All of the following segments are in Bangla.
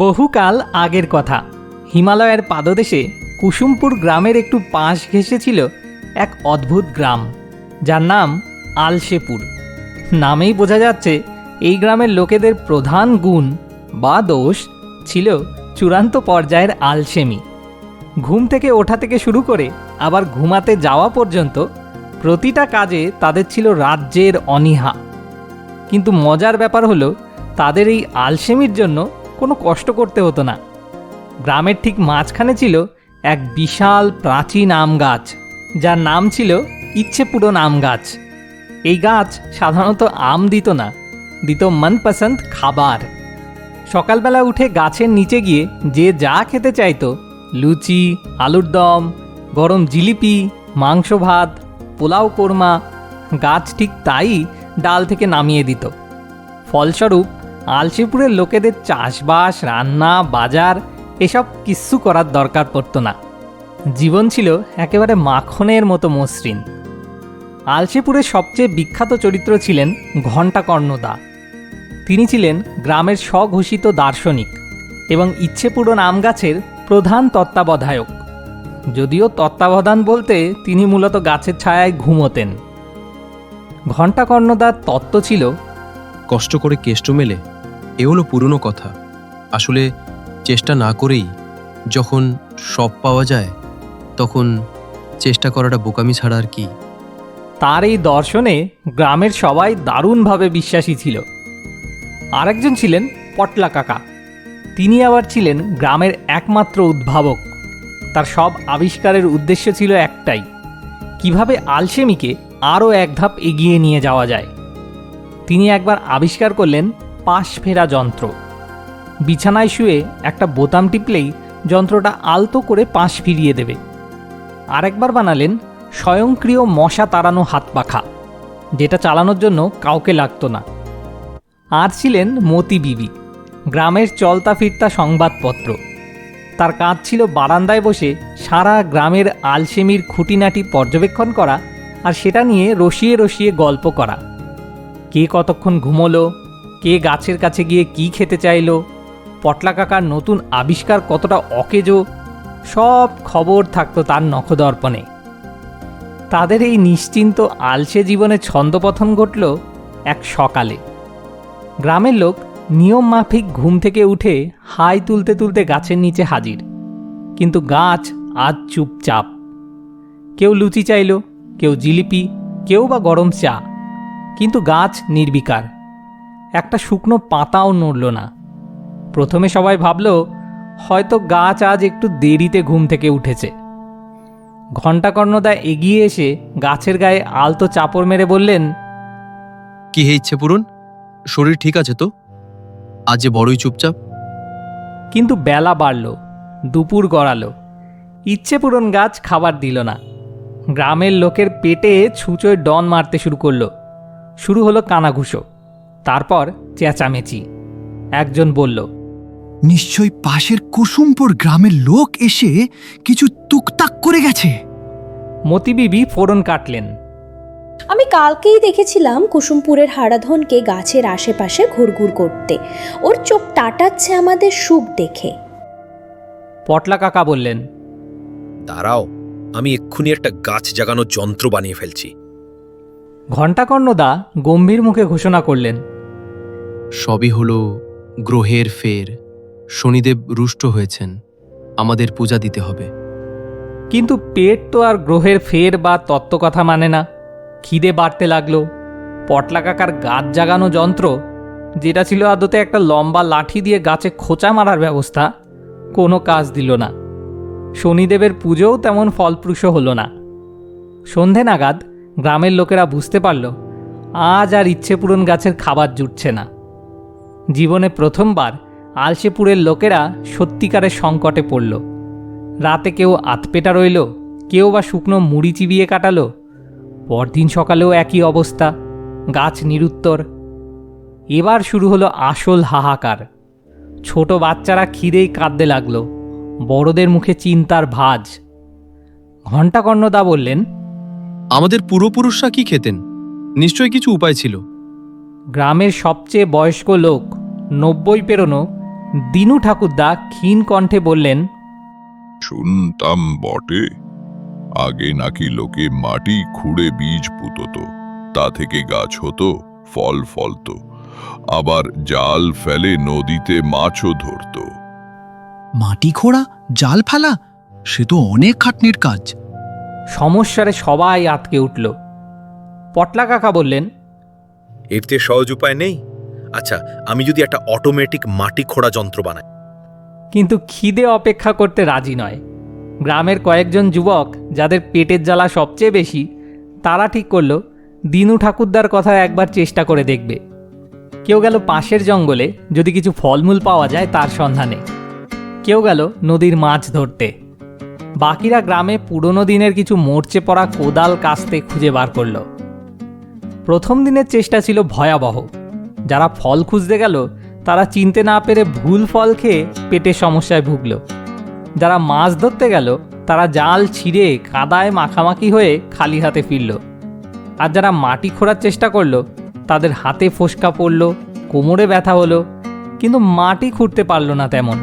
বহুকাল আগের কথা। হিমালয়ের পাদদেশে কুসুমপুর গ্রামের একটু পাশ ঘেঁষেছিল এক অদ্ভুত গ্রাম, যার নাম আলশেপুর। নামেই বোঝা যাচ্ছে, এই গ্রামের লোকেদের প্রধান গুণ বা দোষ ছিল চূড়ান্ত পর্যায়ের আলসেমি। ঘুম থেকে ওঠা থেকে শুরু করে আবার ঘুমাতে যাওয়া পর্যন্ত প্রতিটা কাজে তাদের ছিল রাজ্যের অনীহা। কিন্তু মজার ব্যাপার হলো, তাদের এই আলসেমির জন্য কোনো কষ্ট করতে হতো না। গ্রামের ঠিক মাঝখানে ছিল এক বিশাল প্রাচীন আম গাছ, যার নাম ছিল ইচ্ছে আম গাছ। এই গাছ সাধারণত আম দিত না, দিত মনপসন্দ খাবার। সকালবেলা উঠে গাছের নিচে গিয়ে যে যা খেতে চাইতো, লুচি, আলুর দম, গরম জিলিপি, মাংস ভাত, পোলাও কোরমা, গাছ ঠিক তাই ডাল থেকে নামিয়ে দিত। ফলস্বরূপ আলসিপুরের লোকেদের চাষবাস, রান্না, বাজার, এসব কিচ্ছু করার দরকার পড়তো না। জীবন ছিল একেবারে মাখনের মতো মসৃণ। আলসিপুরের সবচেয়ে বিখ্যাত চরিত্র ছিলেন ঘণ্টাকর্ণদা তিনি ছিলেন গ্রামের স্বঘোষিত দার্শনিক এবং ইচ্ছেপূরণ আম গাছের প্রধান তত্ত্বাবধায়ক। যদিও তত্ত্বাবধান বলতে তিনি মূলত গাছের ছায়ায় ঘুমোতেন। ঘণ্টাকর্ণদার তত্ত্ব ছিল, কষ্ট করে কেষ্ট মেলে এ হলো পুরনো কথা। আসলে চেষ্টা না করেই যখন সব পাওয়া যায়, তখন চেষ্টা করাটা বোকামি ছাড়া আর কি। তার এই দর্শনে গ্রামের সবাই দারুণভাবে বিশ্বাসী ছিল। আরেকজন ছিলেন পটলা কাকা। তিনি আবার ছিলেন গ্রামের একমাত্র উদ্ভাবক। তার সব আবিষ্কারের উদ্দেশ্য ছিল একটাই, কীভাবে আলসেমিকে আরও এক ধাপ এগিয়ে নিয়ে যাওয়া যায়। তিনি একবার আবিষ্কার করলেন পাশ ফেরা যন্ত্র। বিছানায় শুয়ে একটা বোতাম টিপলেই যন্ত্রটা আলতো করে পাশ ফিরিয়ে দেবে। আরেকবার বানালেন স্বয়ংক্রিয় মশা তাড়ানো হাত পাখা, যেটা চালানোর জন্য কাউকে লাগতো না। আর ছিলেন মতি বিবি, গ্রামের চলতা ফিরতা সংবাদপত্র। তার কাজ ছিল বারান্দায় বসে সারা গ্রামের আলসেমির খুঁটিনাটি পর্যবেক্ষণ করা আর সেটা নিয়ে রসিয়ে রসিয়ে গল্প করা। কে কতক্ষণ ঘুমোলো কে গাছের কাছে গিয়ে কি খেতে চাইলো? পটলা কাকার নতুন আবিষ্কার কতটা অকেজো? সব খবর থাকতো তার নখদর্পণে। তাদের এই নিশ্চিন্ত, আলসে জীবনে ছন্দপথন ঘটল এক সকালে। গ্রামের লোক নিয়ম মাফিক ঘুম থেকে উঠে হাই তুলতে তুলতে গাছের নিচে হাজির। কিন্তু গাছ আজ চুপচাপ। কেউ লুচি চাইল, কেউ জিলিপি, কেউ বা গরম চা। কিন্তু গাছ নির্বিকার। একটা শুকনো পাতাও নড়ল না। প্রথমে সবাই ভাবল হয়তো গাছ আজ একটু দেরিতে ঘুম থেকে উঠেছে। ঘণ্টাকর্ণদা এগিয়ে এসে গাছের গায়ে আলতো চাপড় মেরে বললেন কি হে ইচ্ছে পূরণ? শরীর ঠিক আছে তো? আজ যে বড়ই চুপচাপ। কিন্তু বেলা বাড়ল দুপুর গড়ালো। ইচ্ছে পূরণ গাছ খাবার দিল না। গ্রামের লোকের পেটে ছুঁচোয় ডন মারতে শুরু করল। শুরু হলো কানাঘুষো। তারপর চেঁচামেচি। একজন বলল নিশ্চয়ই পাশের কুসুমপুর গ্রামের লোক এসে কিছু তুকতাক করে গেছে। মতিবিবি ফোড়ন কাটলেন। আমি কালকেই দেখেছিলাম কুসুমপুরের হারাধনকে গাছের আশেপাশে ঘুরঘুর করতে। ওর চোখ টাটাচ্ছে আমাদের সুখ দেখে। পটলা কাকা বললেন দাঁড়াও আমি এক্ষুনি একটা গাছ জাগানোর যন্ত্র বানিয়ে ফেলছি। ঘণ্টাকর্ণদা গম্ভীর মুখে ঘোষণা করলেন সবই হলো গ্রহের ফের। শনিদেব রুষ্ট হয়েছেন। আমাদের পূজা দিতে হবে। কিন্তু পেট তো আর গ্রহের ফের বা তত্ত্বকথা মানে না। খিদে বাড়তে লাগল। পটলা কাকার গাছ জাগানো যন্ত্র, যেটা ছিল আদতে একটা লম্বা লাঠি দিয়ে গাছে খোঁচা মারার ব্যবস্থা, কোনো কাজ দিল না। শনিদেবের পুজোও তেমন ফলপ্রসূ হলো না। সন্ধে নাগাদ গ্রামের লোকেরা বুঝতে পারল, আজ আর ইচ্ছে পূরণ গাছের খাবার জুটছে না। জীবনে প্রথমবার আলসেপুরের লোকেরা সত্যিকারের সংকটে পড়ল। রাতে কেউ আতপেটা রইল কেউ বা শুকনো মুড়ি চিবিয়ে কাটালো। পরদিন সকালেও একই অবস্থা গাছ নিরুত্তর। এবার শুরু হলো আসল হাহাকার। ছোট বাচ্চারা খিদেই কাঁদতে লাগল বড়দের মুখে চিন্তার ভাজ। ঘণ্টাকর্ণদা বললেন আমাদের পূর্বপুরুষরা কি খেতেন? নিশ্চয়ই কিছু উপায় ছিল। গ্রামের সবচেয়ে বয়স্ক লোক নব্বই পেরোনো দিনু ঠাকুরদা ক্ষীণ কণ্ঠে বললেন শুনতাম বটে। আগে নাকি লোকে মাটি খুঁড়ে বীজ পুতত। তা থেকে গাছ হতো ফল ফলতো। আবার জাল ফেলে নদীতে মাছও ধরতো। মাটি খোঁড়া জাল ফেলা সে তো অনেক খাটনির কাজ। সমস্যারে সবাই আটকে উঠল। পটলা কাকা বললেন এর থেকে সহজ উপায় নেই। আচ্ছা আমি যদি একটা অটোমেটিক মাটি খোঁড়া যন্ত্র বানাই। কিন্তু খিদে অপেক্ষা করতে রাজি নয়। গ্রামের কয়েকজন যুবক, যাদের পেটের জ্বালা সবচেয়ে বেশি, তারা ঠিক করল, দিনু ঠাকুরদার কথা একবার চেষ্টা করে দেখবে। কেউ গেল পাশের জঙ্গলে, যদি কিছু ফলমূল পাওয়া যায় তার সন্ধানে। কেউ গেল নদীর মাছ ধরতে। বাকিরা গ্রামে পুরনো দিনের কিছু মরচে পড়া কোদাল কাস্তে খুঁজে বার করল। প্রথম দিনের চেষ্টা ছিল ভয়াবহ। যারা ফল খুঁজতে গেল, তারা চিনতে না পেরে ভুল ফল খেয়ে পেটের সমস্যায় ভুগল। যারা মাছ ধরতে গেল, তারা জাল ছিঁড়ে কাদায় মাখামাখি হয়ে খালি হাতে ফিরল। আর যারা মাটি খোঁড়ার চেষ্টা করল, তাদের হাতে ফোসকা পড়ল, কোমরে ব্যথা হলো, কিন্তু মাটি খুঁড়তে পারল না তেমন।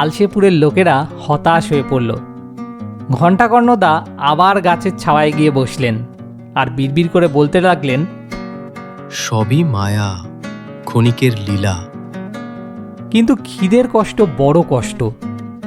আলসেপুরের লোকেরা হতাশ হয়ে পড়ল। ঘণ্টাকর্ণদা আবার গাছের ছাওয়ায় গিয়ে বসলেন আর বিড়বিড় করে বলতে লাগলেন সবই মায়া, ক্ষণিকের লীলা। কিন্তু খিদের কষ্ট বড় কষ্ট।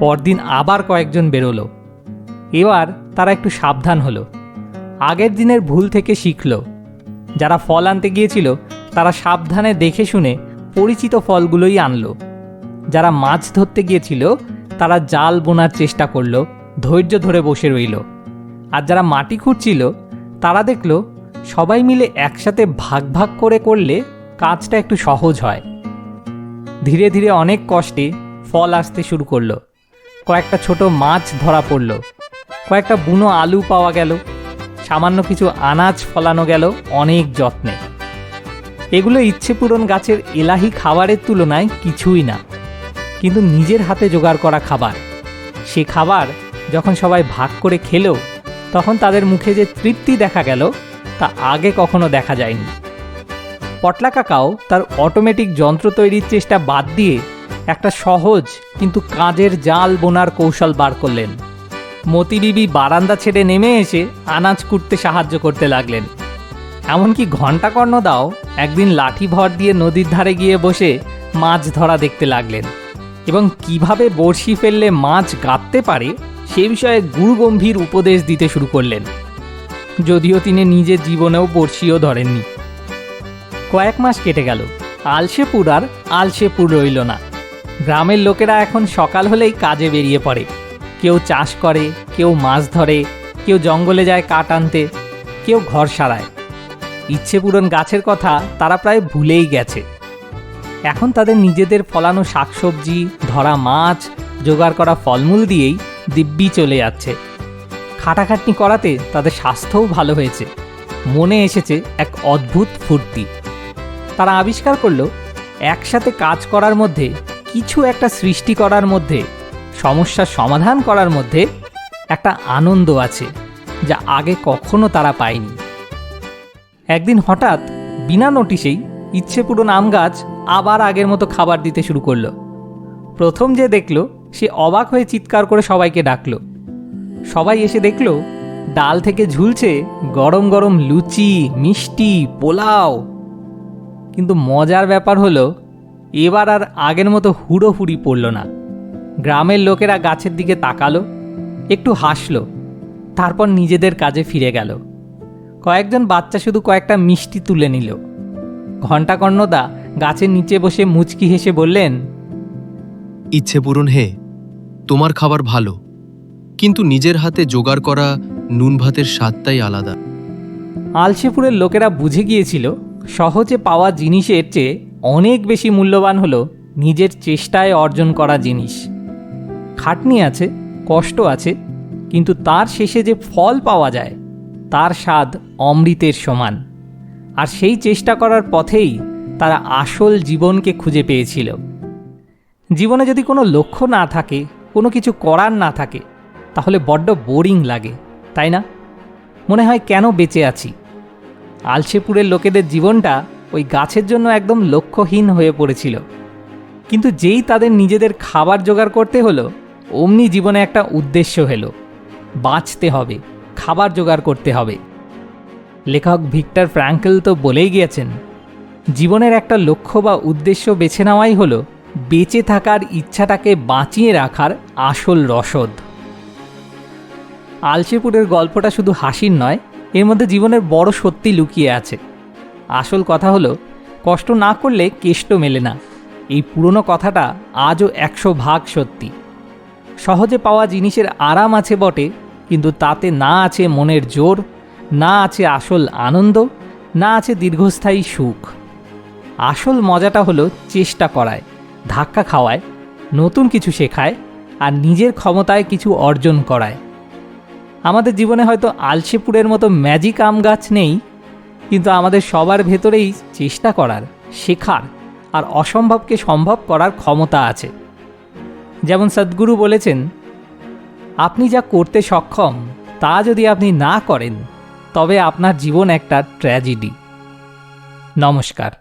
পরদিন আবার কয়েকজন বেরোলো। এবার তারা একটু সাবধান হলো। আগের দিনের ভুল থেকে শিখল। যারা ফল আনতে গিয়েছিল, তারা সাবধানে দেখে শুনে পরিচিত ফলগুলোই আনলো। যারা মাছ ধরতে গিয়েছিল, তারা জাল বোনার চেষ্টা করল, ধৈর্য ধরে বসে রইল। আর যারা মাটি খুঁড়ছিল, তারা দেখল সবাই মিলে একসাথে ভাগ ভাগ করে করলে কাজটা একটু সহজ হয়। ধীরে ধীরে অনেক কষ্টে ফল আসতে শুরু করল। কয়েকটা ছোট মাছ ধরা পড়ল। কয়েকটা বুনো আলু পাওয়া গেল। সামান্য কিছু আনাজ ফলানো গেল অনেক যত্নে। এগুলো ইচ্ছে পূরণ গাছের এলাহি খাবারের তুলনায় কিছুই না। কিন্তু নিজের হাতে জোগাড় করা খাবার। সে খাবার যখন সবাই ভাগ করে খেলো, তখন তাদের মুখে যে তৃপ্তি দেখা গেল তা আগে কখনো দেখা যায়নি। পটলা কাকাও তার অটোমেটিক যন্ত্র তৈরির চেষ্টা বাদ দিয়ে একটা সহজ কিন্তু কাজের জাল বোনার কৌশল বার করলেন। মতিবিবি বারান্দা ছেড়ে নেমে এসে আনাজ কুটতে সাহায্য করতে লাগলেন। এমনকি ঘণ্টাকর্ণ দাও একদিন লাঠি ভর দিয়ে নদীর ধারে গিয়ে বসে মাছ ধরা দেখতে লাগলেন এবং কীভাবে বড়শি ফেললে মাছ গাঁততে পারে সে বিষয়ে গুরুগম্ভীর উপদেশ দিতে শুরু করলেন। যদিও তিনি নিজের জীবনেও বড়শিও ধরেননি। কয়েক মাস কেটে গেল। আলসেপুর আর আলসেপুর রইল না। গ্রামের লোকেরা এখন সকাল হলেই কাজে বেরিয়ে পড়ে। কেউ চাষ করে, কেউ মাছ ধরে, কেউ জঙ্গলে যায় কাঠ আনতে, কেউ ঘর সারায়। ইচ্ছে পূরণ গাছের কথা তারা প্রায় ভুলেই গেছে। এখন তাদের নিজেদের ফলানো শাকসবজি, ধরা মাছ, জোগাড় করা ফলমূল দিয়েই দিব্যি চলে যাচ্ছে। খাটাখাটনি করাতে তাদের স্বাস্থ্যও ভালো হয়েছে। মনে এসেছে এক অদ্ভুত ফুর্তি। তারা আবিষ্কার করল, একসাথে কাজ করার মধ্যে, কিছু একটা সৃষ্টি করার মধ্যে, সমস্যার সমাধান করার মধ্যে একটা আনন্দ আছে, যা আগে কখনো তারা পায়নি। একদিন হঠাৎ বিনা নোটিশেই ইচ্ছে পূরণ আম গাছ আবার আগের মতো খাবার দিতে শুরু করল। প্রথম যে দেখল, সে অবাক হয়ে চিৎকার করে সবাইকে ডাকলো। সবাই এসে দেখল, ডাল থেকে ঝুলছে গরম গরম লুচি, মিষ্টি, পোলাও। কিন্তু মজার ব্যাপার হলো, এবার আর আগের মতো হুড়োহুড়ি পড়ল না। গ্রামের লোকেরা গাছের দিকে তাকালো, একটু হাসলো, তারপর নিজেদের কাজে ফিরে গেল। কয়েকজন বাচ্চা শুধু কয়েকটা মিষ্টি তুলে নিল। ঘণ্টাকর্ণদা গাছের নিচে বসে মুচকি হেসে বললেন, ইচ্ছে পূরণ হে, তোমার খাবার ভালো। কিন্তু নিজের হাতে জোগাড় করা নুন ভাতের স্বাদটাই আলাদা। আলসেপুরের লোকেরা বুঝে গিয়েছিল, সহজে পাওয়া জিনিসের চেয়ে অনেক বেশি মূল্যবান হলো নিজের চেষ্টায় অর্জন করা জিনিস। খাটনি আছে, কষ্ট আছে, কিন্তু তার শেষে যে ফল পাওয়া যায়, তার স্বাদ অমৃতের সমান। আর সেই চেষ্টা করার পথেই তারা আসল জীবনকে খুঁজে পেয়েছিল। জীবনে যদি কোনো লক্ষ্য না থাকে, কোনো কিছু করার না থাকে তাহলে বড্ড বোরিং লাগে, তাই না? মনে হয় কেন বেঁচে আছি? আলসেপুরের লোকেদের জীবনটা ওই গাছের জন্য একদম লক্ষ্যহীন হয়ে পড়েছিল। কিন্তু যেই তাদের নিজেদের খাবার জোগাড় করতে হলো, অমনি জীবনে একটা উদ্দেশ্য হলো বাঁচতে হবে, খাবার জোগাড় করতে হবে। লেখক ভিক্টর ফ্র্যাঙ্কেল তো বলেই গিয়েছেন, জীবনের একটা লক্ষ্য বা উদ্দেশ্য বেছে নেওয়াই হলো বেঁচে থাকার ইচ্ছাটাকে বাঁচিয়ে রাখার আসল রসদ। আলসেপুরের গল্পটা শুধু হাসির নয়, এর মধ্যে জীবনের বড় সত্যি লুকিয়ে আছে। আসল কথা হলো, কষ্ট না করলে কেষ্ট মেলে না। এই পুরনো কথাটা আজও একশো ভাগ সত্যি। সহজে পাওয়া জিনিসের আরাম আছে বটে, কিন্তু তাতে না আছে মনের জোর, না আছে আসল আনন্দ, না আছে দীর্ঘস্থায়ী সুখ। আসল মজাটা হলো চেষ্টা করায়, ধাক্কা খাওয়ায়, নতুন কিছু শেখায়, আর নিজের ক্ষমতায় কিছু অর্জন করায়। আমাদের জীবনে হয়তো আলসেপুরের মতো ম্যাজিক আম গাছ নেই, কিন্তু আমাদের সবার ভেতরেই চেষ্টা করার, শেখার আর অসম্ভবকে সম্ভব করার ক্ষমতা আছে। যেমন সদ্গুরু বলেছেন, আপনি যা করতে সক্ষম, তা যদি আপনি না করেন, তবে আপনার জীবন একটা ট্র্যাজেডি নমস্কার।